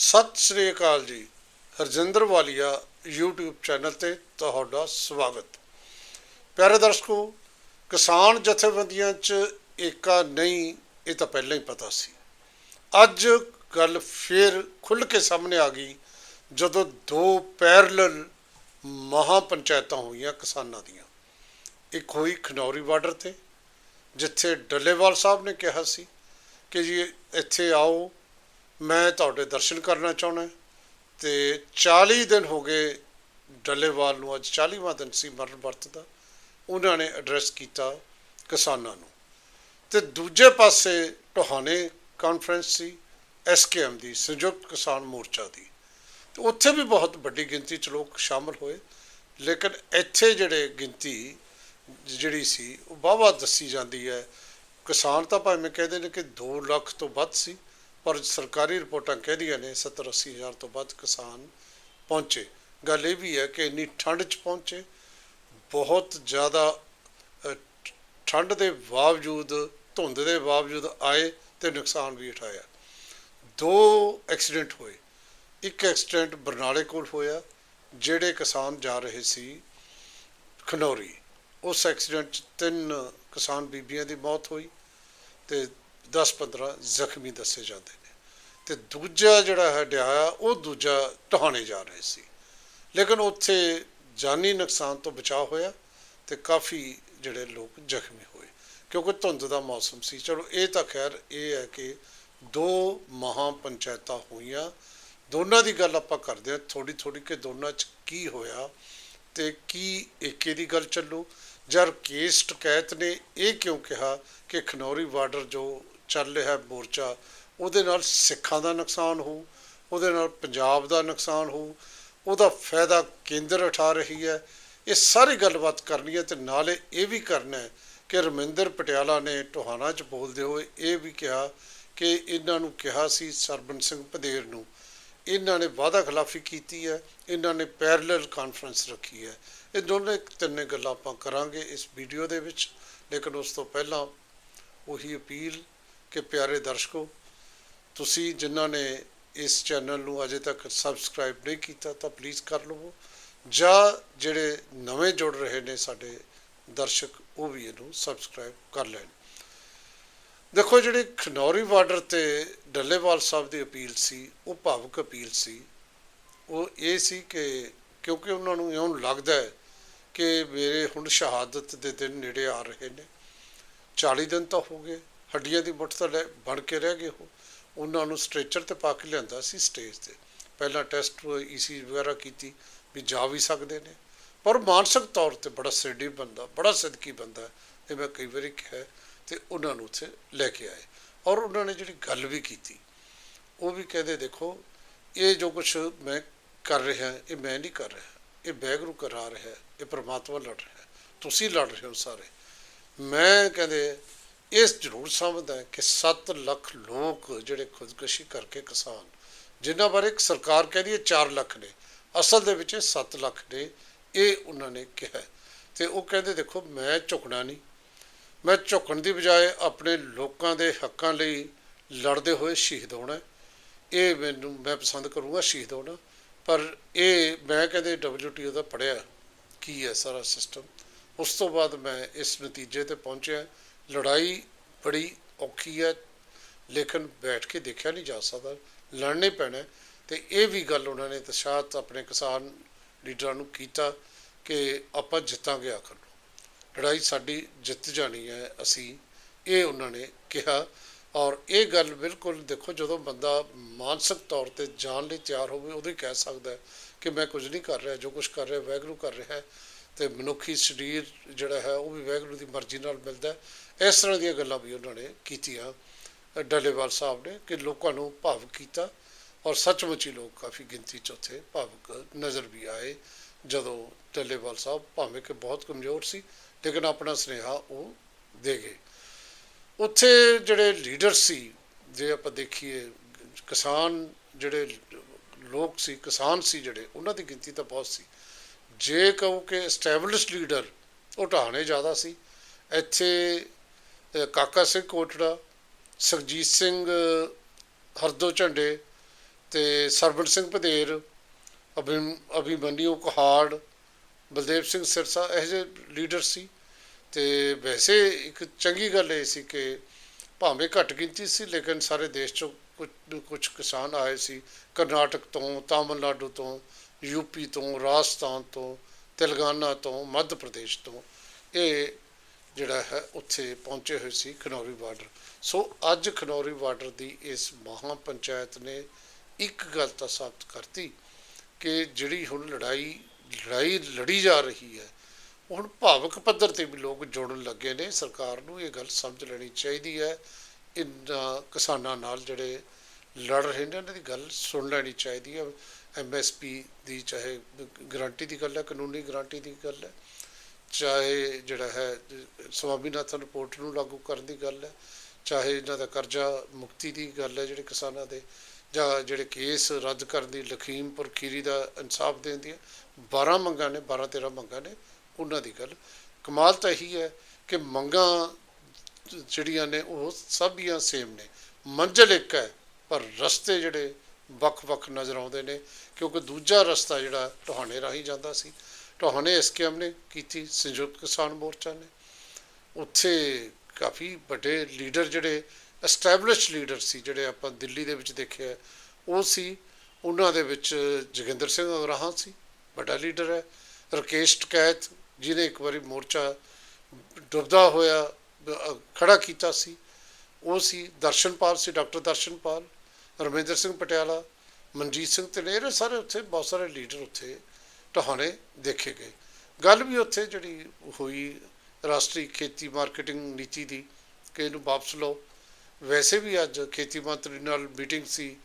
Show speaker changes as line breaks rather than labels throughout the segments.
ਸਤਿ ਸ੍ਰੀ ਅਕਾਲ ਜੀ। ਹਰਜਿੰਦਰ ਵਾਲੀਆ YouTube channel ਤੇ ਤੁਹਾਡਾ ਸਵਾਗਤ। ਪਿਆਰੇ ਦਰਸ਼ਕੋ, ਕਿਸਾਨ ਜਥੇਬੰਦੀਆਂ 'ਚ ਏਕਾ ਨਹੀਂ, ਇਹ ਤਾਂ ਪਹਿਲਾਂ ਹੀ ਪਤਾ ਸੀ। ਅੱਜ ਗੱਲ ਫੇਰ ਖੁੱਲ ਕੇ ਸਾਹਮਣੇ ਆ ਗਈ, ਜਦੋਂ ਦੋ ਪੈਰਲਲ ਮਹਾ ਪੰਚਾਇਤਾਂ ਹੋਈਆਂ ਕਿਸਾਨਾਂ ਦੀਆਂ। ਇੱਕ ਹੋਈ ਖਨੌਰੀ ਬਾਰਡਰ ਤੇ, ਜਿੱਥੇ ਡੱਲੇਵਾਲ ਸਾਹਿਬ ਨੇ ਕਿਹਾ ਸੀ ਕਿ ਜੀ ਇੱਥੇ ਆਓ ਮੈਂ ਤੁਹਾਡੇ ਦਰਸ਼ਨ ਕਰਨਾ ਚਾਹੁੰਦਾ ਤੇ 40 ਦਿਨ ਹੋ ਗਏ ਡੱਲੇਵਾਲ ਨੂੰ ਅੱਜ 40ਵਾਂ ਦਿਨ ਸੀ ਮਰਨ ਵਰਤ ਦਾ। ਉਹਨਾਂ ਨੇ ਐਡਰੈਸ ਕੀਤਾ ਕਿਸਾਨਾਂ ਨੂੰ। ਤੇ ਦੂਜੇ ਪਾਸੇ ਟੋਹਾਣੇ ਕਾਨਫਰੰਸ ਸੀ ਐਸਕੇਐਮ ਦੀ, ਸੰਯੁਕਤ ਕਿਸਾਨ ਮੋਰਚਾ ਦੀ। ਤੇ ਉੱਥੇ ਵੀ ਬਹੁਤ ਵੱਡੀ ਗਿਣਤੀ ਚ ਲੋਕ ਸ਼ਾਮਲ ਹੋਏ, ਲੇਕਿਨ ਇੱਥੇ ਜਿਹੜੇ ਗਿਣਤੀ ਜਿਹੜੀ ਸੀ, ਉਹ ਵਾਹਵਾ ਦੱਸੀ ਜਾਂਦੀ ਹੈ। ਕਿਸਾਨ ਤਾਂ ਭਾਵੇਂ ਕਹਿੰਦੇ ਨੇ ਕਿ 2 ਲੱਖ ਤੋਂ ਵੱਧ ਸੀ ਪਰ ਸਰਕਾਰੀ ਰਿਪੋਰਟਾਂ ਕਹਿੰਦੀਆਂ ਨੇ 70 80 ਹਜ਼ਾਰ ਤੋਂ ਵੱਧ ਕਿਸਾਨ ਪਹੁੰਚੇ। ਗੱਲ ਇਹ ਵੀ ਹੈ ਕਿ ਇੰਨੀ ਠੰਡ 'ਚ ਪਹੁੰਚੇ। ਬਹੁਤ ਜ਼ਿਆਦਾ ਠੰਡ ਦੇ ਬਾਵਜੂਦ, ਧੁੰਦ ਦੇ ਬਾਵਜੂਦ ਆਏ ਤੇ ਨੁਕਸਾਨ ਵੀ ਉਠਾਇਆ। ਦੋ ਐਕਸੀਡੈਂਟ ਹੋਏ। ਇੱਕ ਐਕਸੀਡੈਂਟ ਬਰਨਾਲੇ ਕੋਲ ਹੋਇਆ, ਜਿਹੜੇ ਕਿਸਾਨ ਜਾ ਰਹੇ ਸੀ ਖਨੌਰੀ। ਉਸ ਐਕਸੀਡੈਂਟ 'ਚ ਤਿੰਨ ਕਿਸਾਨ ਬੀਬੀਆਂ ਦੀ ਮੌਤ ਹੋਈ ਤੇ 10-15 ਜ਼ਖਮੀ ਦੱਸੇ ਜਾਂਦੇ ਨੇ। ਤੇ ਦੂਜਾ ਜਿਹੜਾ ਹੈ ਡਿਆ ਉਹ ਦੂਜਾ ਟਹਾਣੇ ਜਾ ਰਹੇ ਸੀ। ਲੇਕਿਨ ਉੱਥੇ ਜਾਨੀ ਨੁਕਸਾਨ ਤੋਂ ਬਚਾਅ ਹੋਇਆ ਤੇ ਕਾਫੀ ਜਿਹੜੇ ਲੋਕ ਜ਼ਖਮੀ ਹੋਏ। ਕਿਉਂਕਿ ਧੁੰਦ ਦਾ ਮੌਸਮ ਸੀ। ਚਲੋ, ਇਹ ਤਾਂ ਖੈਰ ਇਹ ਹੈ ਕਿ ਦੋ ਮਹਾ ਪੰਚਾਇਤਾਂ ਹੋਈਆਂ। ਦੋਨਾਂ ਦੀ ਗੱਲ ਆਪਾਂ ਕਰਦੇ ਹਾਂ ਥੋੜੀ ਥੋੜੀ ਕਿ ਦੋਨਾਂ 'ਚ ਕੀ ਹੋਇਆ ਤੇ ਕੀ ਏਕੇ ਦੀ ਗੱਲ ਚੱਲੂ। ਜਦ ਕੇਸ ਟਕੈਤ ਨੇ, ਇਹ ਕਿਉਂ ਕਿਹਾ ਕਿ ਖਨੌਰੀ ਬਾਰਡਰ ਜੋ ਚੱਲ ਰਿਹਾ ਮੋਰਚਾ, ਉਹਦੇ ਨਾਲ ਸਿੱਖਾਂ ਦਾ ਨੁਕਸਾਨ ਹੋਊ, ਉਹਦੇ ਨਾਲ ਪੰਜਾਬ ਦਾ ਨੁਕਸਾਨ ਹੋਊ, ਉਹਦਾ ਫਾਇਦਾ ਕੇਂਦਰ ਉਠਾ ਰਹੀ ਹੈ। ਇਹ ਸਾਰੀ ਗੱਲਬਾਤ ਕਰਨੀ ਹੈ ਤੇ ਨਾਲੇ ਇਹ ਵੀ ਕਰਨਾ ਹੈ ਕਿ ਰਮਿੰਦਰ ਪਟਿਆਲਾ ਨੇ ਟੋਹਾਣਾ 'ਚ ਬੋਲਦੇ ਹੋਏ ਇਹ ਵੀ ਕਿਹਾ ਕਿ ਇਹਨਾਂ ਨੂੰ ਕਿਹਾ ਸੀ ਸਰਬਨ ਸਿੰਘ ਪਦੇਰ ਨੂੰ, ਇਹਨਾਂ ਨੇ ਵਾਅਦਾ ਖਿਲਾਫੀ ਕੀਤੀ ਹੈ, ਇਹਨਾਂ ਨੇ ਪੈਰਲਲ ਕਾਨਫਰੰਸ ਰੱਖੀ ਹੈ। ਇਹ ਦੋਨੇ ਤਿੰਨੇ ਗੱਲਾਂ ਆਪਾਂ ਕਰਾਂਗੇ ਇਸ ਵੀਡੀਓ ਦੇ ਵਿੱਚ, ਲੇਕਿਨ ਉਸ ਤੋਂ ਪਹਿਲਾਂ ਉਹੀ ਅਪੀਲ ਕਿ ਪਿਆਰੇ ਦਰਸ਼ਕੋ, ਤੁਸੀਂ ਜਿਨ੍ਹਾਂ ਨੇ ਇਸ ਚੈਨਲ ਨੂੰ ਅਜੇ ਤੱਕ ਸਬਸਕ੍ਰਾਈਬ ਨਹੀਂ ਕੀਤਾ ਤਾਂ ਪਲੀਜ਼ ਕਰ ਲਵੋ। ਜਾਂ ਜਿਹੜੇ ਨਵੇਂ ਜੁੜ ਰਹੇ ਨੇ ਸਾਡੇ ਦਰਸ਼ਕ, ਉਹ ਵੀ ਇਹਨੂੰ ਸਬਸਕ੍ਰਾਈਬ ਕਰ ਲੈਣ। ਦੇਖੋ, ਜਿਹੜੀ ਖਨੌਰੀ ਬਾਰਡਰ ਤੇ ਡੱਲੇਵਾਲ ਸਾਹਿਬ ਦੀ ਅਪੀਲ ਸੀ, ਉਹ ਭਾਵੁਕ ਅਪੀਲ ਸੀ। ਉਹ ਇਹ ਸੀ ਕਿ ਕਿਉਂਕਿ ਉਹਨਾਂ ਨੂੰ ਇਉਂ ਲੱਗਦਾ ਹੈ ਕਿ ਮੇਰੇ ਹੁਣ ਸ਼ਹਾਦਤ ਦੇ ਦਿਨ ਨੇੜੇ ਆ ਰਹੇ ਨੇ। 40 ਦਿਨ ਤਾਂ ਹੋ ਗਏ। ਹੱਡੀਆਂ ਦੀ ਮੁੱਠ ਤਾਂ ਲੈ- ਬਣ ਕੇ ਰਹਿ ਗਏ ਉਹ। ਉਹਨਾਂ ਨੂੰ ਸਟ੍ਰੈਚਰ ਤੇ ਪਾ ਕੇ ਲਿਆਂਦਾ ਸੀ ਸਟੇਜ ਤੇ। ਪਹਿਲਾਂ ਟੈਸਟ ਈਸੀ ਵਗੈਰਾ ਕੀਤੀ ਵੀ ਜਾ ਵੀ ਸਕਦੇ ਨੇ। ਪਰ ਮਾਨਸਿਕ ਤੌਰ ਤੇ ਬੜਾ ਸਿਰਡੀ ਬੰਦਾ ਬੜਾ ਸਦਕੀ ਬੰਦਾ ਇਹ ਮੈਂ ਕਈ ਵਾਰੀ ਕਿਹਾ ਹੈ, ਤੇ ਉਹਨਾਂ ਨੂੰ ਉੱਥੇ ਲੈ ਕੇ ਆਏ। ਔਰ ਉਹਨਾਂ ਨੇ ਜਿਹੜੀ ਗੱਲ ਵੀ ਕੀਤੀ ਉਹ ਵੀ ਕਹਿੰਦੇ ਦੇਖੋ ਇਹ ਜੋ ਕੁਝ ਮੈਂ ਕਰ ਰਿਹਾ ਇਹ ਮੈਂ ਨਹੀਂ ਕਰ ਰਿਹਾ। ਇਹ ਬੈਗਰੂ ਕਰਾ ਰਿਹਾ ਇਹ ਪ੍ਰਮਾਤਮਾ ਲੜ ਰਿਹਾ ਤੁਸੀਂ ਲੜ ਰਹੇ ਹੋ ਸਾਰੇ। ਮੈਂ ਕਹਿੰਦੇ ਇਸ ਜ਼ਰੂਰ ਸਮਝਦਾ ਕਿ 7 ਲੱਖ ਲੋਕ ਜਿਹੜੇ ਖੁਦਕੁਸ਼ੀ ਕਰਕੇ ਕਿਸਾਨ, ਜਿਨ੍ਹਾਂ ਬਾਰੇ ਸਰਕਾਰ ਕਹਿੰਦੀ ਹੈ 4 ਲੱਖ ਨੇ, ਅਸਲ ਦੇ ਵਿੱਚ ਇਹ 7 ਲੱਖ ਨੇ, ਇਹ ਉਹਨਾਂ ਨੇ ਕਿਹਾ ਤੇ ਉਹ ਕਹਿੰਦੇ, ਦੇਖੋ, ਮੈਂ ਝੁਕਣਾ ਨਹੀਂ। ਮੈਂ ਝੁਕਣ ਦੀ ਬਜਾਏ ਆਪਣੇ ਲੋਕਾਂ ਦੇ ਹੱਕਾਂ ਲਈ ਲੜਦੇ ਹੋਏ ਸ਼ਹੀਦ ਹੋਣਾ ਇਹ ਮੈਨੂੰ, ਮੈਂ ਪਸੰਦ ਕਰੂੰਗਾ ਸ਼ਹੀਦ ਹੋਣਾ। ਪਰ ਇਹ, ਮੈਂ ਕਹਿੰਦੇ WTO ਦਾ ਪੜਿਆ ਕੀ ਹੈ ਸਾਰਾ ਸਿਸਟਮ। ਉਸ ਤੋਂ ਬਾਅਦ ਮੈਂ ਇਸ ਨਤੀਜੇ ਤੇ ਪਹੁੰਚਿਆ। ਲੜਾਈ ਬੜੀ ਔਖੀ ਹੈ, ਲੇਕਿਨ ਬੈਠ ਕੇ ਦੇਖਿਆ ਨਹੀਂ ਜਾ ਸਕਦਾ, ਲੜਨੇ ਪੈਣਾ ਹੈ। ਤੇ ਇਹ ਵੀ ਗੱਲ ਉਹਨਾਂ ਨੇ ਤਸ਼ਾਤ ਆਪਣੇ ਕਿਸਾਨ ਲੀਡਰਾਂ ਨੂੰ ਕੀਤਾ ਕਿ ਆਪਾਂ ਜਿੱਤਾਂਗੇ ਆਖਰ ਨੂੰ। ਲੜਾਈ ਸਾਡੀ ਜਿੱਤ ਜਾਣੀ ਹੈ, ਅਸੀਂ ਇਹ ਉਹਨਾਂ ਨੇ ਕਿਹਾ। ਔਰ ਇਹ ਗੱਲ ਬਿਲਕੁਲ ਦੇਖੋ, ਜਦੋਂ ਬੰਦਾ ਮਾਨਸਿਕ ਤੌਰ ਤੇ ਜਾਣ ਲਈ ਤਿਆਰ ਹੋਵੇ ਉਦੋਂ ਹੀ ਕਹਿ ਸਕਦਾ ਕਿ ਮੈਂ ਕੁਝ ਨਹੀਂ ਕਰ ਰਿਹਾ, ਜੋ ਕੁਝ ਕਰ ਰਿਹਾ ਵੈਗਰੂ ਕਰ ਰਿਹਾ ਹੈ। ਤੇ ਮਨੁੱਖੀ ਸਰੀਰ ਜਿਹੜਾ ਹੈ, ਉਹ ਵੀ ਵੈਗਰੂ ਦੀ ਮਰਜ਼ੀ ਨਾਲ ਮਿਲਦਾ ਇਸ ਤਰ੍ਹਾਂ ਦੀਆਂ ਗੱਲਾਂ ਵੀ ਉਹਨਾਂ ਨੇ ਕੀਤੀਆਂ। ਡੱਲੇਵਾਲ ਸਾਹਿਬ ਨੇ ਕਿ ਲੋਕਾਂ ਨੂੰ ਭਾਵੁਕ ਕੀਤਾ ਔਰ ਸੱਚਮੁੱਚ ਹੀ ਲੋਕ ਕਾਫੀ ਗਿਣਤੀ ਚ ਉੱਥੇ ਭਾਵੁਕ ਨਜ਼ਰ ਵੀ ਆਏ, ਜਦੋਂ ਡੱਲੇਵਾਲ ਸਾਹਿਬ ਭਾਵੇਂ ਕਿ ਬਹੁਤ ਕਮਜ਼ੋਰ ਸੀ, ਲੇਕਿਨ ਆਪਣਾ ਸੁਨੇਹਾ ਉਹ ਦੇ ਗਏ। ਉੱਥੇ ਜਿਹੜੇ ਲੀਡਰ ਸੀ, ਜੇ ਆਪਾਂ ਦੇਖੀਏ, ਕਿਸਾਨ ਜਿਹੜੇ ਲੋਕ ਸੀ, ਕਿਸਾਨ ਸੀ ਜਿਹੜੇ, ਉਹਨਾਂ ਦੀ ਗਿਣਤੀ ਤਾਂ ਬਹੁਤ ਸੀ। ਜੇ ਕਹੋ ਕਿ ਐਸਟੈਬਲਿਸ਼ਡ ਲੀਡਰ ਉਹ ਢਾਣੇ ਜ਼ਿਆਦਾ ਸੀ। ਇੱਥੇ ਕਾਕਾ ਸਿੰਘ ਕੋਟੜਾ, ਸੁਖਜੀਤ ਸਿੰਘ ਹਰਦੋ ਝੰਡੇ ਤੇ ਸਰਬਣ ਸਿੰਘ ਪਧੇਰ ਅਭਿਮ ਅਭਿਮਨਿਊ ਕੁਹਾੜ, ਬਲਦੇਵ ਸਿੰਘ ਸਿਰਸਾ, ਇਹੋ ਜਿਹੇ ਲੀਡਰ ਸੀ। ਤੇ ਵੈਸੇ ਇੱਕ ਚੰਗੀ ਗੱਲ ਇਹ ਸੀ ਕਿ ਭਾਵੇਂ ਘੱਟ ਗਿਣਤੀ ਸੀ, ਲੇਕਿਨ ਸਾਰੇ ਦੇਸ਼ ਚੋਂ ਕੁਝ ਕੁਝ ਕਿਸਾਨ ਆਏ ਸੀ। ਕਰਨਾਟਕ ਤੋਂ, ਤਾਮਿਲਨਾਡੂ ਤੋਂ ਯੂਪੀ ਤੋਂ, ਰਾਜਸਥਾਨ ਤੋਂ, ਤੇਲੰਗਾਨਾ ਤੋਂ, ਮੱਧ ਪ੍ਰਦੇਸ਼ ਤੋਂ। ਇਹ ਜਿਹੜਾ ਹੈ, ਉੱਥੇ ਪਹੁੰਚੇ ਹੋਏ ਸੀ ਖਨੌਰੀ ਬਾਰਡਰ। ਸੋ ਅੱਜ ਖਨੌਰੀ ਬਾਰਡਰ ਦੀ ਇਸ ਮਹਾ ਪੰਚਾਇਤ ਨੇ ਇੱਕ ਗੱਲ ਤਾਂ ਸਾਬਤ ਕਰਤੀ ਕਿ ਜਿਹੜੀ ਹੁਣ ਲੜਾਈ ਲੜਾਈ ਲੜੀ ਜਾ ਰਹੀ ਹੈ, ਹੁਣ ਭਾਵਕ ਪੱਧਰ ਤੇ ਵੀ ਲੋਕ ਜੁੜਨ ਲੱਗੇ ਨੇ। ਸਰਕਾਰ ਨੂੰ ਇਹ ਗੱਲ ਸਮਝ ਲੈਣੀ ਚਾਹੀਦੀ ਹੈ। ਇਹਨਾਂ ਕਿਸਾਨਾਂ ਨਾਲ ਜਿਹੜੇ ਲੜ ਰਹੇ ਨੇ, ਉਹਨਾਂ ਦੀ ਗੱਲ ਸੁਣ ਲੈਣੀ ਚਾਹੀਦੀ ਹੈ। ਐਮਐਸਪੀ ਦੀ ਚਾਹੇ ਗਰੰਟੀ ਦੀ ਗੱਲ ਹੈ, ਕਾਨੂੰਨੀ ਗਰੰਟੀ ਦੀ ਗੱਲ ਹੈ। ਚਾਹੇ ਜਿਹੜਾ ਹੈ, ਸਵਾਮੀਨਾਥਨ ਰਿਪੋਰਟ ਨੂੰ ਲਾਗੂ ਕਰਨ ਦੀ ਗੱਲ ਹੈ, ਚਾਹੇ ਇਹਨਾਂ ਦਾ ਕਰਜ਼ਾ ਮੁਕਤੀ ਦੀ ਗੱਲ ਹੈ ਜਿਹੜੇ ਕਿਸਾਨਾਂ ਦੇ, ਜਾਂ ਜਿਹੜੇ ਕੇਸ ਰੱਦ ਕਰਨ ਦੀ ਲਖੀਮਪੁਰ ਖੀਰੀ ਦਾ ਇਨਸਾਫ ਦੇਣ ਦੀ 12 ਮੰਗਾਂ ਨੇ 12 13 ਮੰਗਾਂ ਨੇ, ਉਹਨਾਂ ਦੀ ਗੱਲ। ਕਮਾਲ ਤਾਂ ਇਹੀ ਹੈ ਕਿ ਮੰਗਾਂ ਜਿਹੜੀਆਂ ਨੇ, ਉਹ ਸਭੀਆਂ ਸੇਮ ਨੇ। ਮੰਜ਼ਿਲ ਇੱਕ ਹੈ, ਪਰ ਰਸਤੇ ਜਿਹੜੇ ਵੱਖ-ਵੱਖ ਨਜ਼ਰ ਆਉਂਦੇ ਨੇ, ਕਿਉਂਕਿ ਦੂਜਾ ਰਸਤਾ ਜਿਹੜਾ ਟੋਹਾਣੇ ਰਾਹੀਂ ਜਾਂਦਾ ਸੀ ਟੋਹਾਣੇ ਐਸਕੇਐਮ ਨੇ ਕੀਤੀ ਸੰਯੁਕਤ ਕਿਸਾਨ ਮੋਰਚਾ ਨੇ। ਉੱਥੇ ਕਾਫੀ ਵੱਡੇ ਲੀਡਰ ਜਿਹੜੇ ਐਸਟੈਬਲਿਸ਼ ਲੀਡਰ ਸੀ ਜਿਹੜੇ ਆਪਾਂ ਦਿੱਲੀ ਦੇ ਵਿੱਚ ਦੇਖਿਆ ਉਹ ਸੀ। ਉਹਨਾਂ ਦੇ ਵਿੱਚ ਜੋਗਿੰਦਰ ਸਿੰਘ ਅਗਰਾਹਾਂ ਸੀ ਵੱਡਾ ਲੀਡਰ ਹੈ। ਰਕੇਸ਼ ਟਕੈਤ ਜਿਹਨੇ ਇੱਕ ਵਾਰੀ ਮੋਰਚਾ ਡੁੱਬਦਾ ਹੋਇਆ ਅ, ਖੜਾ ਕੀਤਾ ਸੀ ਉਹ ਸੀ। ਦਰਸ਼ਨਪਾਲ ਸੀ ਡਾਕਟਰ ਦਰਸ਼ਨਪਾਲ ਰਮਿੰਦਰ ਸਿੰਘ ਪਟਿਆਲਾ ਮਨਜੀਤ ਸਿੰਘ ਤਨੇਰ ਸਾਰੇ ਉੱਥੇ ਬਹੁਤ ਸਾਰੇ ਲੀਡਰ ਉੱਥੇ ਟਹਾਣੇ ਦੇਖੇ ਗਏ। ਗੱਲ ਵੀ ਉੱਥੇ ਜਿਹੜੀ ਹੋਈ ਰਾਸ਼ਟਰੀ ਖੇਤੀ ਮਾਰਕੀਟਿੰਗ ਨੀਤੀ ਦੀ ਕਿ ਇਹਨੂੰ ਵਾਪਸ ਲਓ। ਵੈਸੇ ਵੀ ਅੱਜ ਖੇਤੀ ਮੰਤਰੀ ਨਾਲ ਮੀਟਿੰਗ ਸੀ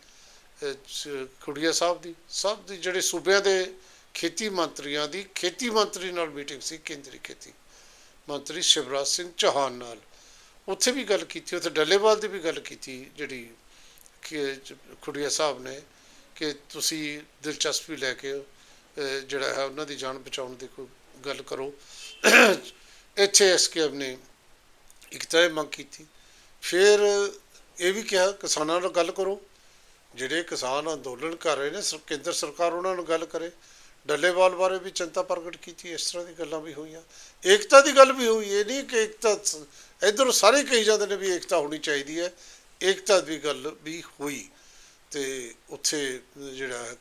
ਖੁੜੀਆ ਸਾਹਿਬ ਦੀ। ਸਭ ਦੀ ਜਿਹੜੇ ਸੂਬਿਆਂ ਦੇ ਖੇਤੀ ਮੰਤਰੀਆਂ ਦੀ ਖੇਤੀ ਮੰਤਰੀ ਨਾਲ ਮੀਟਿੰਗ ਸੀ, ਕੇਂਦਰੀ ਖੇਤੀ ਮੰਤਰੀ ਸ਼ਿਵਰਾਜ ਸਿੰਘ ਚੌਹਾਨ ਨਾਲ। ਉੱਥੇ ਵੀ ਗੱਲ ਕੀਤੀ, ਉੱਥੇ ਡੱਲੇਵਾਲ ਦੀ ਵੀ ਗੱਲ ਕੀਤੀ, ਜਿਹੜੀ ਕਿ, ਖੁੜੀਆ ਸਾਹਿਬ ਨੇ ਕਿ ਤੁਸੀਂ ਦਿਲਚਸਪੀ ਲੈ ਕੇ ਜਿਹੜਾ ਹੈ ਉਹਨਾਂ ਦੀ ਜਾਨ ਬਚਾਉਣ ਦੀ ਕੋਈ ਗੱਲ ਕਰੋ। ਇੱਥੇ ਐਸਕੇਐਮ ਨੇ ਇੱਕ ਤਾਂ ਮੰਗ ਕੀਤੀ। ਫਿਰ ਇਹ ਵੀ ਕਿਹਾ, ਕਿਸਾਨਾਂ ਨਾਲ ਗੱਲ ਕਰੋ। ਜਿਹੜੇ ਕਿਸਾਨ ਅੰਦੋਲਨ ਕਰ ਰਹੇ ਨੇ, ਸਰ- ਕੇਂਦਰ ਸਰਕਾਰ ਉਹਨਾਂ ਨਾਲ ਗੱਲ ਕਰੇ। ਡੱਲੇਵਾਲ ਬਾਰੇ ਵੀ ਚਿੰਤਾ ਪ੍ਰਗਟ ਕੀਤੀ, ਇਸ ਤਰ੍ਹਾਂ ਦੀ ਗੱਲਾਂ ਵੀ ਹੋਈਆਂ। ਏਕਤਾ ਦੀ ਗੱਲ ਵੀ ਹੋਈ, ਇਹ ਨਹੀਂ ਕਿ ਏਕਤਾ ਸ- ਸਾਰੇ ਕਹੀ ਜਾਂਦੇ ਨੇ ਵੀ ਏਕਤਾ ਹੋਣੀ ਚਾਹੀਦੀ ਹੈ। ਏਕਤਾ ਦੀ ਗੱਲ ਵੀ ਹੋਈ ਤੇ ਉੱਥੇ ਜਿਹੜਾ ਹੈ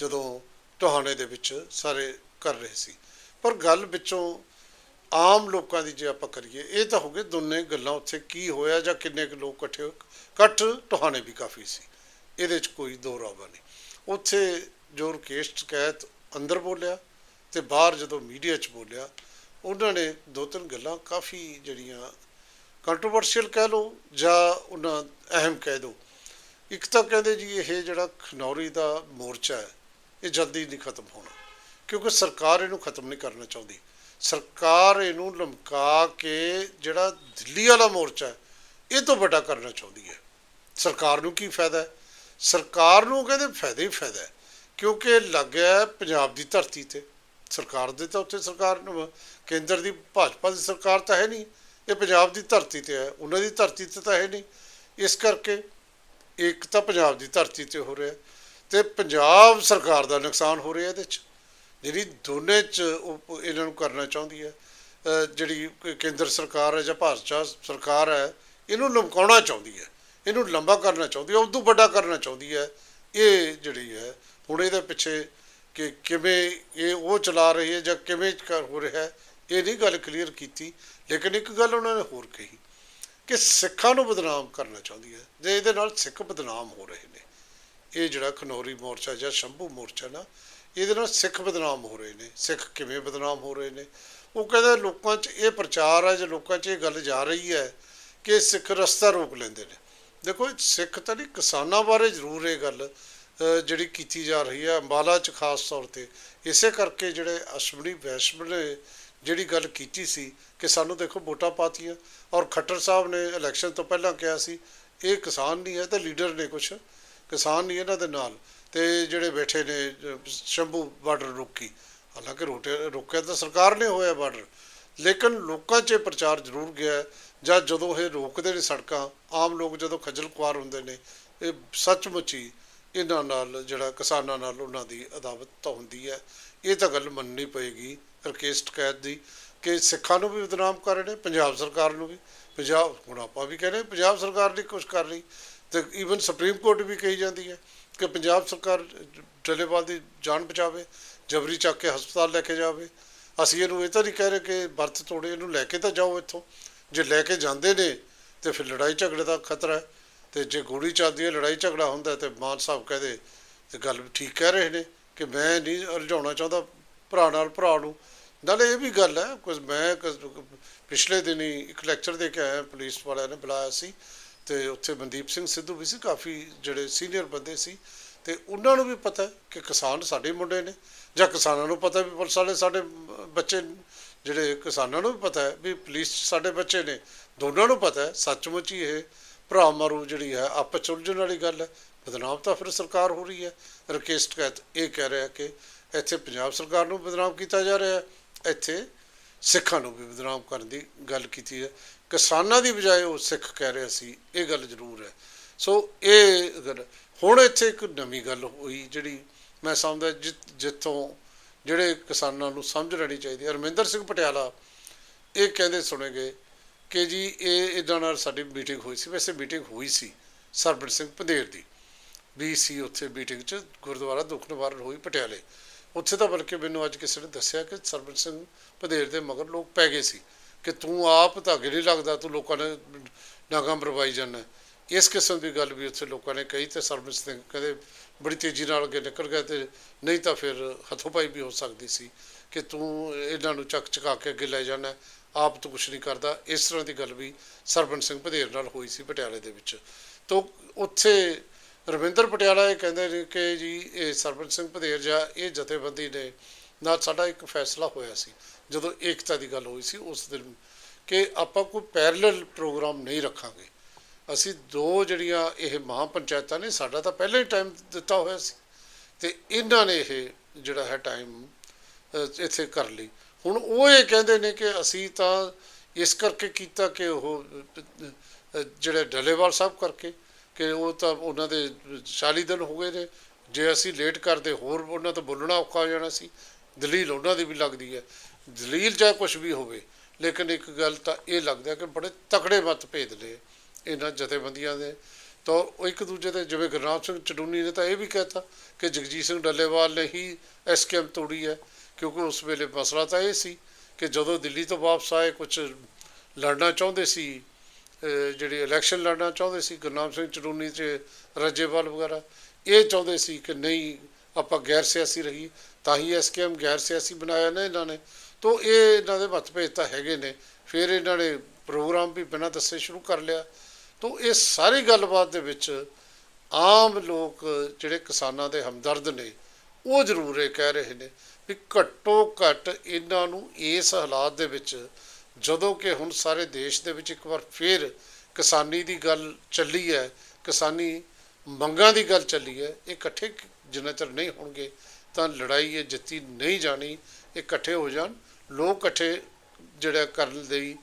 ਜਦੋਂ ਟੋਹਾਣੇ ਦੇ ਵਿੱਚ ਸਾਰੇ ਕਰ ਰਹੇ ਸੀ। ਪਰ ਗੱਲ ਵਿੱਚੋਂ ਆਮ ਲੋਕਾਂ ਦੀ ਜੇ ਆਪਾਂ ਕਰੀਏ, ਇਹ ਤਾਂ ਹੋ ਗਏ ਦੋਨੇ ਗੱਲਾਂ ਉੱਥੇ ਕੀ ਹੋਇਆ ਜਾਂ ਕਿੰਨੇ ਕੁ ਲੋਕ ਇਕੱਠੇ ਹੋਏ ਇਕੱਠ ਟੋਹਾਣੇ ਵੀ ਕਾਫੀ ਸੀ। ਇਹਦੇ 'ਚ ਕੋਈ ਦੋ ਰਾਵਾ ਨਹੀਂ। ਉੱਥੇ ਜੋ ਰਕੇਸ਼ ਟਕੈਤ ਅੰਦਰ ਬੋਲਿਆ ਤੇ ਬਾਹਰ ਜਦੋਂ ਮੀਡੀਆ 'ਚ ਬੋਲਿਆ, ਉਹਨਾਂ ਨੇ ਦੋ ਤਿੰਨ ਗੱਲਾਂ ਕਾਫੀ ਜਿਹੜੀਆਂ ਕੰਟਰੋਵਰਸ਼ੀਅਲ ਕਹਿ ਲਓ ਜਾਂ ਉਹਨਾਂ ਅਹਿਮ ਕਹਿ ਦਿਓ ਇੱਕ ਤਾਂ ਕਹਿੰਦੇ ਜੀ ਇਹ ਜਿਹੜਾ ਖਨੌਰੀ ਦਾ ਮੋਰਚਾ ਹੈ ਇਹ ਜਲਦੀ ਨਹੀਂ ਖਤਮ ਹੋਣਾ। ਕਿਉਂਕਿ ਸਰਕਾਰ ਇਹਨੂੰ ਖਤਮ ਨਹੀਂ ਕਰਨਾ ਚਾਹੁੰਦੀ। ਸਰਕਾਰ ਇਹਨੂੰ ਲਮਕਾ ਕੇ ਜਿਹੜਾ ਦਿੱਲੀ ਵਾਲਾ ਮੋਰਚਾ ਇਹ ਤੋਂ ਵੱਡਾ ਕਰਨਾ ਚਾਹੁੰਦੀ ਹੈ। ਸਰਕਾਰ ਨੂੰ ਕੀ ਫਾਇਦਾ ਸਰਕਾਰ ਨੂੰ ਕਹਿੰਦੇ ਫਾਇਦਾ ਹੀ ਫਾਇਦਾ ਕਿਉਂਕਿ ਇਹ ਲੱਗਿਆ ਹੈ ਪੰਜਾਬ ਦੀ ਧਰਤੀ ਤੇ। ਸਰਕਾਰ ਦੇ ਤਾਂ ਉੱਥੇ ਸਰਕਾਰ ਨੂੰ, ਕੇਂਦਰ ਦੀ, ਭਾਜਪਾ ਦੀ ਸਰਕਾਰ ਤਾਂ ਹੈ ਨਹੀਂ। ਇਹ ਪੰਜਾਬ ਦੀ ਧਰਤੀ ਤੇ ਹੈ, ਉਹਨਾਂ ਦੀ ਧਰਤੀ ਤੇ ਤਾਂ ਹੈ ਨਹੀਂ। ਇਸ ਕਰਕੇ ਇੱਕ ਤਾਂ ਪੰਜਾਬ ਦੀ ਧਰਤੀ ਤੇ ਹੋ ਰਿਹਾ ਤੇ ਪੰਜਾਬ ਸਰਕਾਰ ਦਾ ਨੁਕਸਾਨ ਹੋ ਰਿਹਾ ਇਹਦੇ ਚ। ਜਿਹੜੀ ਦੋਨੇ ਚ ਉਹ ਇਹਨਾਂ ਨੂੰ ਕਰਨਾ ਚਾਹੁੰਦੀ ਹੈ ਜਿਹੜੀ ਕੇਂਦਰ ਸਰਕਾਰ ਹੈ ਜਾਂ ਭਾਰਤ ਸਰਕਾਰ ਹੈ, ਇਹਨੂੰ ਲਮਕਾਉਣਾ ਚਾਹੁੰਦੀ ਹੈ। ਇਹਨੂੰ ਲੰਬਾ ਕਰਨਾ ਚਾਹੁੰਦੀ ਹੈ ਉਦੋਂ ਵੱਡਾ ਕਰਨਾ ਚਾਹੁੰਦੀ ਹੈ। ਇਹ ਜਿਹੜੀ ਹੈ, ਹੁਣ ਇਹਦੇ ਪਿੱਛੇ ਕਿ ਕਿਵੇਂ ਇਹ ਉਹ ਚਲਾ ਰਹੀ ਹੈ ਜਾਂ ਕਿਵੇਂ ਕਰ, ਹੋ ਰਿਹਾ ਹੈ, ਇਹ ਨਹੀਂ ਗੱਲ ਕਲੀਅਰ ਕੀਤੀ। ਲੇਕਿਨ ਇੱਕ ਗੱਲ ਉਹਨਾਂ ਨੇ ਹੋਰ ਕਹੀ ਕਿ ਸਿੱਖਾਂ ਨੂੰ ਬਦਨਾਮ ਕਰਨਾ ਚਾਹੁੰਦੀ ਹੈ, ਜੇ ਇਹਦੇ ਨਾਲ ਸਿੱਖ ਬਦਨਾਮ ਹੋ ਰਹੇ ਨੇ। ਇਹ ਜਿਹੜਾ ਖਨੌਰੀ ਮੋਰਚਾ ਜਾਂ ਸ਼ੰਭੂ ਮੋਰਚਾ ਨਾ, ਇਹਦੇ ਨਾਲ ਸਿੱਖ ਬਦਨਾਮ ਹੋ ਰਹੇ ਨੇ। ਸਿੱਖ ਕਿਵੇਂ ਬਦਨਾਮ ਹੋ ਰਹੇ ਨੇ? ਉਹ ਕਹਿੰਦਾ ਲੋਕਾਂ 'ਚ ਇਹ ਪ੍ਰਚਾਰ ਹੈ ਜੇ ਲੋਕਾਂ 'ਚ ਇਹ ਗੱਲ ਜਾ ਰਹੀ ਹੈ ਕਿ ਸਿੱਖ ਰਸਤਾ ਰੋਕ ਲੈਂਦੇ ਨੇ? ਦੇਖੋ, ਸਿੱਖ ਤਾਂ ਨਹੀਂ, ਕਿਸਾਨਾਂ ਬਾਰੇ ਜ਼ਰੂਰ ਇਹ ਗੱਲ ਜਿਹੜੀ ਕੀਤੀ ਜਾ ਰਹੀ ਹੈ ਅੰਬਾਲਾ 'ਚ ਖਾਸ ਤੌਰ ਤੇ। ਇਸੇ ਕਰਕੇ ਜਿਹੜੇ ਅਸ਼ਵਨੀ ਵੈਸ਼ਵ ਨੇ ਜਿਹੜੀ ਗੱਲ ਕੀਤੀ ਸੀ ਕਿ ਸਾਨੂੰ ਦੇਖੋ ਵੋਟਾਂ ਪਾਤੀਆਂ ਔਰ ਖੱਟਰ ਸਾਹਿਬ ਨੇ ਇਲੈਕਸ਼ਨ ਤੋਂ ਪਹਿਲਾਂ ਕਿਹਾ ਸੀ, ਇਹ ਕਿਸਾਨ ਨਹੀਂ ਹੈ ਤੇ ਲੀਡਰ ਨੇ ਕੁਛ। ਕਿਸਾਨ ਨਹੀਂ ਇਹਨਾਂ ਦੇ ਨਾਲ, ਤੇ ਜਿਹੜੇ ਬੈਠੇ ਨੇ, ਸ਼ੰਭੂ ਬਾਰਡਰ ਰੋਕੀ। ਹਾਲਾਂਕਿ ਰੋਟੇ ਰੋਕਿਆ ਤਾਂ ਸਰਕਾਰ ਨੇ ਹੋਇਆ ਬਾਰਡਰ, ਲੇਕਿਨ ਲੋਕਾਂ 'ਚ ਇਹ ਪ੍ਰਚਾਰ ਜ਼ਰੂਰ ਗਿਆ ਜਾਂ ਜਦੋਂ ਇਹ ਰੋਕਦੇ ਨੇ ਸੜਕਾਂ, ਆਮ ਲੋਕ ਜਦੋਂ ਖੱਜਲ ਖੁਆਰ ਹੁੰਦੇ ਨੇ, ਇਹ ਸੱਚਮੁੱਚ ਹੀ ਇਹਨਾਂ ਨਾਲ, ਜਿਹੜਾ ਕਿਸਾਨਾਂ ਨਾਲ ਉਹਨਾਂ ਦੀ ਅਦਾਵਤ ਤਾਂ ਹੁੰਦੀ ਹੈ। ਇਹ ਤਾਂ ਗੱਲ ਮੰਨਣੀ ਪਏਗੀ ਰਕੇਸ਼ ਕੈਦ ਦੀ, ਕਿ ਸਿੱਖਾਂ ਨੂੰ ਵੀ ਬਦਨਾਮ ਕਰ ਰਹੇ ਨੇ, ਪੰਜਾਬ ਸਰਕਾਰ ਨੂੰ ਵੀ। ਪੰਜਾਬ, ਹੁਣ ਆਪਾਂ ਵੀ ਕਹਿੰਦੇ ਪੰਜਾਬ ਸਰਕਾਰ ਨਹੀਂ ਕੁਝ ਕਰ ਰਹੀ ਤੇ ਈਵਨ ਸੁਪਰੀਮ ਕੋਰਟ ਵੀ ਕਹੀ ਜਾਂਦੀ ਹੈ ਕਿ ਪੰਜਾਬ ਸਰਕਾਰ ਡੱਲੇਵਾਲ ਦੀ ਜਾਨ ਬਚਾਵੇ, ਜਬਰੀ ਚੱਕ ਕੇ ਹਸਪਤਾਲ ਲੈ ਕੇ ਜਾਵੇ। ਅਸੀਂ ਇਹਨੂੰ ਇਹ ਤਾਂ ਨਹੀਂ ਕਹਿ ਰਹੇ ਕਿ ਵਰਤ ਤੋੜੇ, ਇਹਨੂੰ ਲੈ ਕੇ ਤਾਂ ਜਾਓ ਇੱਥੋਂ। ਜੇ ਲੈ ਕੇ ਜਾਂਦੇ ਨੇ, ਤੇ ਫਿਰ ਲੜਾਈ ਝਗੜੇ ਦਾ ਖਤਰਾ ਹੈ। ਤੇ ਜੇ ਗੋਲੀ ਚੱਲਦੀ ਹੈ, ਲੜਾਈ ਝਗੜਾ ਹੁੰਦਾ ਤੇ ਮਾਨ ਸਾਹਿਬ ਕਹਦੇ, ਤੇ ਗੱਲ ਠੀਕ ਕਹਿ ਰਹੇ ਨੇ ਕਿ ਮੈਂ ਨਹੀਂ ਉਲਝਾਉਣਾ ਚਾਹੁੰਦਾ ਭਰਾ ਨਾਲ ਭਰਾ ਨੂੰ। ਨਾਲੇ ਇਹ ਵੀ ਗੱਲ ਹੈ, ਕੁਝ ਮੈਂ ਕੁਝ- ਪਿਛਲੇ ਦਿਨੀ ਇੱਕ ਲੈਕਚਰ ਦੇ ਕੇ ਆਇਆ, ਪੁਲਿਸ ਵਾਲਿਆਂ ਨੇ ਬੁਲਾਇਆ ਸੀ। ਤੇ ਉੱਥੇ ਮਨਦੀਪ ਸਿੰਘ ਸਿੱਧੂ ਵੀ ਸੀ, ਕਾਫੀ ਜਿਹੜੇ ਸੀਨੀਅਰ ਬੰਦੇ ਸੀ ਤੇ ਉਹਨਾਂ ਨੂੰ ਵੀ ਪਤਾ ਕਿ ਕਿਸਾਨ ਸਾਡੇ ਮੁੰਡੇ ਨੇ ਜਾਂ ਕਿਸਾਨਾਂ ਨੂੰ ਪਤਾ ਵੀ ਪੁਲਿਸ ਵਾਲੇ ਸਾਡੇ ਬੱਚੇ ਜਿਹੜੇ ਕਿਸਾਨਾਂ ਨੂੰ ਵੀ ਪਤਾ ਹੈ ਵੀ ਪੁਲਿਸ ਸਾਡੇ ਬੱਚੇ ਨੇ, ਦੋਨਾਂ ਨੂੰ ਪਤਾ ਹੈ, ਸੱਚਮੁੱਚ ਹੀ ਇਹ ਭਰਾ ਮਾਰੂ ਜਿਹੜੀ ਹੈ, ਆਪਸ 'ਚ ਉਲਝਣ ਵਾਲੀ ਗੱਲ ਹੈ। ਬਦਨਾਮ ਤਾਂ ਫਿਰ ਸਰਕਾਰ ਹੋ ਰਹੀ ਹੈ। ਰਕੇਸ਼ ਟਕੈਤ ਇਹ ਕਹਿ ਰਿਹਾ ਕਿ ਇੱਥੇ ਪੰਜਾਬ ਸਰਕਾਰ ਨੂੰ ਬਦਨਾਮ ਕੀਤਾ ਜਾ ਰਿਹਾ ਹੈ, ਇੱਥੇ ਸਿੱਖਾਂ ਨੂੰ ਵੀ ਬਦਨਾਮ ਕਰਨ ਦੀ ਗੱਲ ਕੀਤੀ ਹੈ। ਕਿਸਾਨਾਂ ਦੀ ਬਜਾਏ ਉਹ ਸਿੱਖ ਕਹਿ ਰਿਹਾ ਸੀ, ਇਹ ਗੱਲ ਜ਼ਰੂਰ ਹੈ। ਸੋ ਇਹ ਗੱਲ ਹੁਣ ਇੱਥੇ ਇੱਕ ਨਵੀਂ ਗੱਲ ਹੋਈ ਜਿਹੜੀ ਮੈਂ ਸਮਝਦਾ ਜਿ- ਜਿੱਥੋਂ ਜਿਹੜੇ ਕਿਸਾਨਾਂ ਨੂੰ ਸਮਝ ਲੈਣੀ ਚਾਹੀਦੀ ਹੈ ਰਮਿੰਦਰ ਸਿੰਘ ਪਟਿਆਲਾ ਇਹ ਕਹਿੰਦੇ ਸੁਣੇ ਗਏ ਕਿ ਜੀ ਇਹ ਇਦਾਂ ਨਾਲ ਸਾਡੀ ਮੀਟਿੰਗ ਹੋਈ ਸੀ, ਵੈਸੇ ਮੀਟਿੰਗ ਹੋਈ ਸੀ ਸਰਬਜੀਤ ਸਿੰਘ ਪੰਧੇਰ ਦੀ। ਵੀ ਸੀ ਉੱਥੇ ਮੀਟਿੰਗ 'ਚ, ਗੁਰਦੁਆਰਾ ਦੁੱਖ ਨਿਵਾਰਨ ਹੋਈ ਪਟਿਆਲੇ। ਉੱਥੇ ਤਾਂ ਬਲਕਿ ਮੈਨੂੰ ਅੱਜ ਕਿਸੇ ਨੇ ਦੱਸਿਆ ਕਿ ਸਰਬਜੀਤ ਸਿੰਘ ਪੰਧੇਰ ਦੇ ਮਗਰ ਲੋਕ ਪੈ ਗਏ ਸੀ। ਕਿ ਤੂੰ ਆਪ ਧਾਗੇ ਨਹੀਂ ਲੱਗਦਾ, ਤੂੰ ਲੋਕਾਂ ਨੇ ਨਾਗਾਂ ਮਰਵਾਈ ਜਾਂਦਾ। ਇਸ ਕਿਸਮ ਦੀ ਗੱਲ ਵੀ ਉੱਥੇ ਲੋਕਾਂ ਨੇ ਕਹੀ ਤੇ ਸਰਬਜੀਤ ਸਿੰਘ ਕਹਿੰਦੇ ਬੜੀ ਤੇਜ਼ੀ ਨਾਲ ਅੱਗੇ ਨਿਕਲ ਗਏ ਤੇ ਨਹੀਂ ਤਾਂ ਫਿਰ ਹੱਥੋਂ-ਪਾਈ ਵੀ ਹੋ ਸਕਦੀ ਸੀ ਕਿ ਤੂੰ ਇਹਨਾਂ ਨੂੰ ਚੱਕ ਚਕਾ ਕੇ ਅੱਗੇ ਲੈ ਜਾਣਾ ਆਪ ਤੂੰ ਕੁਛ ਨਹੀਂ ਕਰਦਾ। ਇਸ ਤਰ੍ਹਾਂ ਦੀ ਗੱਲ ਵੀ ਸਰਬਜੀਤ ਸਿੰਘ ਭਦੇਰ ਨਾਲ ਹੋਈ ਸੀ ਪਟਿਆਲੇ ਦੇ ਵਿੱਚ। ਤੋਂ ਉੱਥੇ ਰਵਿੰਦਰ ਪਟਿਆਲਾ ਇਹ ਕਹਿੰਦੇ ਨੇ ਕਿ ਜੀ, ਇਹ ਸਰਬਜੀਤ ਸਿੰਘ ਭਦੇਰ ਜਾਂ ਇਹ ਜਥੇਬੰਦੀ ਨੇ ਨਾਲ ਸਾਡਾ ਇੱਕ ਫੈਸਲਾ ਹੋਇਆ ਸੀ। ਜਦੋਂ ਏਕਤਾ ਦੀ ਗੱਲ ਹੋਈ ਸੀ ਉਸ ਦਿਨ ਕਿ ਆਪਾਂ ਕੋਈ ਪੈਰਲਲ ਪ੍ਰੋਗਰਾਮ ਨਹੀਂ ਰੱਖਾਂਗੇ। ਅਸੀਂ ਦੋ ਜਿਹੜੀਆਂ ਇਹ ਮਹਾਂ ਪੰਚਾਇਤਾਂ ਨੇ, ਸਾਡਾ ਤਾਂ ਪਹਿਲਾਂ ਹੀ ਟਾਈਮ ਦਿੱਤਾ ਹੋਇਆ ਸੀ ਤੇ ਇਹਨਾਂ ਨੇ ਇਹ ਜਿਹੜਾ ਹੈ ਟਾਈਮ ਇੱਥੇ ਕਰ ਲਈ। ਹੁਣ ਉਹ ਇਹ ਕਹਿੰਦੇ ਨੇ ਕਿ ਅਸੀਂ ਤਾਂ ਇਸ ਕਰਕੇ ਕੀਤਾ ਕਿ ਉਹ ਜਿਹੜੇ ਡੱਲੇਵਾਲ ਸਾਹਿਬ ਕਰਕੇ ਕਿ ਉਹ ਤਾਂ ਉਹਨਾਂ ਦੇ 40 ਦਿਨ ਹੋ ਗਏ ਨੇ। ਜੇ ਅਸੀਂ ਲੇਟ ਕਰਦੇ, ਹੋਰ ਉਹਨਾਂ ਤੋਂ ਬੋਲਣਾ ਔਖਾ ਹੋ ਜਾਣਾ ਸੀ। ਦਲੀਲ ਉਹਨਾਂ ਦੀ ਵੀ ਲੱਗਦੀ ਹੈ। ਦਲੀਲ ਜਾਂ ਕੁਝ ਵੀ ਹੋਵੇ, ਲੇਕਿਨ ਇੱਕ ਗੱਲ ਤਾਂ ਇਹ ਲੱਗਦਾ ਕਿ ਬੜੇ ਤਕੜੇ ਮਤਭੇਦ ਨੇ ਇਹਨਾਂ ਜਥੇਬੰਦੀਆਂ ਦੇ। ਤਾਂ ਇੱਕ ਦੂਜੇ ਦੇ, ਜਿਵੇਂ ਗੁਰਨਾਮ ਸਿੰਘ ਚਡੂਨੀ ਨੇ ਤਾਂ ਇਹ ਵੀ ਕਹਿਤਾ ਕਿ ਜਗਜੀਤ ਸਿੰਘ ਡੱਲੇਵਾਲ ਨੇ ਹੀ ਐਸਕੇਐਮ ਤੋੜੀ ਹੈ, ਕਿਉਂਕਿ ਉਸ ਵੇਲੇ ਮਸਲਾ ਤਾਂ ਇਹ ਸੀ ਕਿ ਜਦੋਂ ਦਿੱਲੀ ਤੋਂ ਵਾਪਸ ਆਏ ਕੁਝ ਲੜਨਾ ਚਾਹੁੰਦੇ ਸੀ, ਅਹ ਜਿਹੜੇ ਇਲੈਕਸ਼ਨ ਲੜਨਾ ਚਾਹੁੰਦੇ ਸੀ, ਗੁਰਨਾਮ ਸਿੰਘ ਚਡੂਨੀ ਤੇ ਰੱਜੇਵਾਲ ਵਗੈਰਾ, ਇਹ ਚਾਹੁੰਦੇ ਸੀ ਕਿ ਨਹੀਂ, ਆਪਾਂ ਗੈਰ ਸਿਆਸੀ ਰਹੀ ਤਾਂ ਹੀ ਐਸਕੇਐਮ ਗੈਰ ਸਿਆਸੀ ਬਣਾਇਆ ਨਾ ਇਹਨਾਂ ਨੇ। ਤੋਂ ਇਹ ਇਹਨਾਂ ਦੇ ਮਤਭੇਦ ਤਾਂ ਹੈਗੇ ਨੇ। ਫਿਰ ਇਹਨਾਂ ਨੇ ਪ੍ਰੋਗਰਾਮ ਵੀ ਬਿਨਾਂ ਦੱਸੇ ਸ਼ੁਰੂ ਕਰ ਲਿਆ। ਤੋਂ ਇਹ ਸਾਰੀ ਗੱਲਬਾਤ ਦੇ ਵਿੱਚ ਆਮ ਲੋਕ ਜਿਹੜੇ ਕਿਸਾਨਾਂ ਦੇ ਹਮਦਰਦ ਨੇ, ਉਹ ਜ਼ਰੂਰ ਇਹ ਕਹਿ ਰਹੇ ਨੇ ਵੀ ਘੱਟੋ ਘੱਟ ਇਹਨਾਂ ਨੂੰ ਇਸ ਹਾਲਾਤ ਦੇ ਵਿੱਚ ਜਦੋਂ ਕਿ ਹੁਣ ਸਾਰੇ ਦੇਸ਼ ਦੇ ਵਿੱਚ ਇੱਕ ਵਾਰ ਫੇਰ ਕਿਸਾਨੀ ਦੀ ਗੱਲ ਚੱਲੀ ਹੈ, ਕਿਸਾਨੀ ਮੰਗਾਂ ਦੀ ਗੱਲ ਚੱਲੀ ਹੈ, ਇਹ ਇਕੱਠੇ ਜਿੰਨਾ ਚਿਰ ਨਹੀਂ ਹੋਣਗੇ ਤਾਂ ਲੜਾਈ ਇਹ ਜਿੱਤੀ ਨਹੀਂ ਜਾਣੀ, ਇਹ ਇਕੱਠੇ ਹੋ ਜਾਣ। ਲੋਕ ਇਕੱਠੇ ਜਿਹੜਾ ਕਰਨ ਲਈ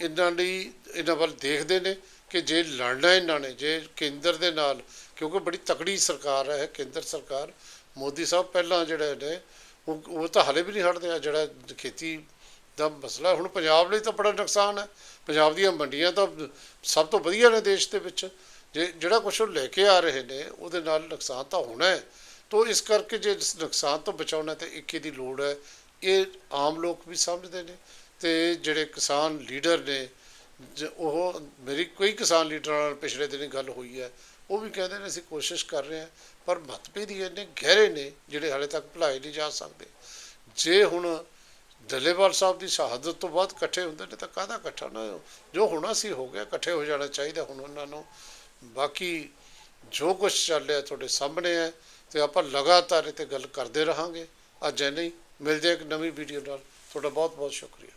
ਇਹਨਾਂ ਲਈ ਇਹਨਾਂ ਵੱਲ ਦੇਖਦੇ ਨੇ ਕਿ ਜੇ ਲੜਨਾ ਇਹਨਾਂ ਨੇ, ਜੇ ਕੇਂਦਰ ਦੇ ਨਾਲ, ਕਿਉਂਕਿ ਬੜੀ ਤਕੜੀ ਸਰਕਾਰ ਹੈ, ਕੇਂਦਰ ਸਰਕਾਰ, ਮੋਦੀ ਸਾਹਿਬ ਪਹਿਲਾਂ ਜਿਹੜੇ ਨੇ, ਉਹ ਉਹ ਤਾਂ ਹਲੇ ਵੀ ਨਹੀਂ ਹਟਦੇ ਆ, ਜਿਹੜਾ ਖੇਤੀ ਦਾ ਮਸਲਾ ਹੁਣ ਪੰਜਾਬ ਲਈ ਤਾਂ ਬੜਾ ਨੁਕਸਾਨ ਹੈ। ਪੰਜਾਬ ਦੀਆਂ ਮੰਡੀਆਂ ਤਾਂ ਸਭ ਤੋਂ ਵਧੀਆ ਨੇ ਦੇਸ਼ ਦੇ ਵਿੱਚ। ਜੇ, ਜਿਹੜਾ ਕੁਝ ਉਹ ਲੈ ਕੇ ਆ ਰਹੇ ਨੇ, ਉਹਦੇ ਨਾਲ ਨੁਕਸਾਨ ਤਾਂ ਹੋਣਾ ਹੈ। ਤੋਂ ਇਸ ਕਰਕੇ ਜੇ ਨੁਕਸਾਨ ਤੋਂ ਬਚਾਉਣਾ ਤੇ ਇੱਕੇ ਦੀ ਲੋੜ ਹੈ ਇਹ ਆਮ ਲੋਕ ਵੀ ਸਮਝਦੇ ਨੇ ਤੇ ਜਿਹੜੇ ਕਿਸਾਨ ਲੀਡਰ ਨੇ, ਜ- ਉਹ ਮੇਰੀ ਕੋਈ ਕਿਸਾਨ ਲੀਡਰਾਂ ਨਾਲ ਪਿਛਲੇ ਦਿਨੀ ਗੱਲ ਹੋਈ ਹੈ, ਉਹ ਵੀ ਕਹਿੰਦੇ ਨੇ ਅਸੀਂ ਕੋਸ਼ਿਸ਼ ਕਰ ਰਹੇ ਹਾਂ, ਪਰ ਮਤਭੇਦ ਇੰਨੇ ਗਹਿਰੇ ਨੇ ਜਿਹੜੇ ਹਾਲੇ ਤੱਕ ਭੁਲਾਏ ਨਹੀਂ ਜਾ ਸਕਦੇ। ਜੇ ਹੁਣ ਦੱਲੇਵਾਲ ਸਾਹਿਬ ਦੀ ਸ਼ਹਾਦਤ ਤੋਂ ਬਾਅਦ ਇਕੱਠੇ ਹੁੰਦੇ ਨੇ ਤਾਂ ਕਾਹਦਾ ਇਕੱਠਾ ਨਾ ਜੋ ਹੋਣਾ ਸੀ ਹੋ ਗਿਆ, ਇਕੱਠੇ ਹੋ ਜਾਣਾ ਚਾਹੀਦਾ ਹੁਣ ਉਹਨਾਂ ਨੂੰ। ਬਾਕੀ ਜੋ ਕੁਝ ਚੱਲ ਰਿਹਾ ਤੁਹਾਡੇ ਸਾਹਮਣੇ ਹੈ ਤੇ ਆਪਾਂ ਲਗਾਤਾਰ ਇਹ ਤੇ ਗੱਲ ਕਰਦੇ ਰਹਾਂਗੇ, ਅੱਜ ਨਹੀਂ ਮਿਲਦੇ ਹਾਂ ਇੱਕ ਨਵੀਂ ਵੀਡੀਓ ਨਾਲ। ਤੁਹਾਡਾ ਬਹੁਤ ਬਹੁਤ ਸ਼ੁਕਰੀਆ।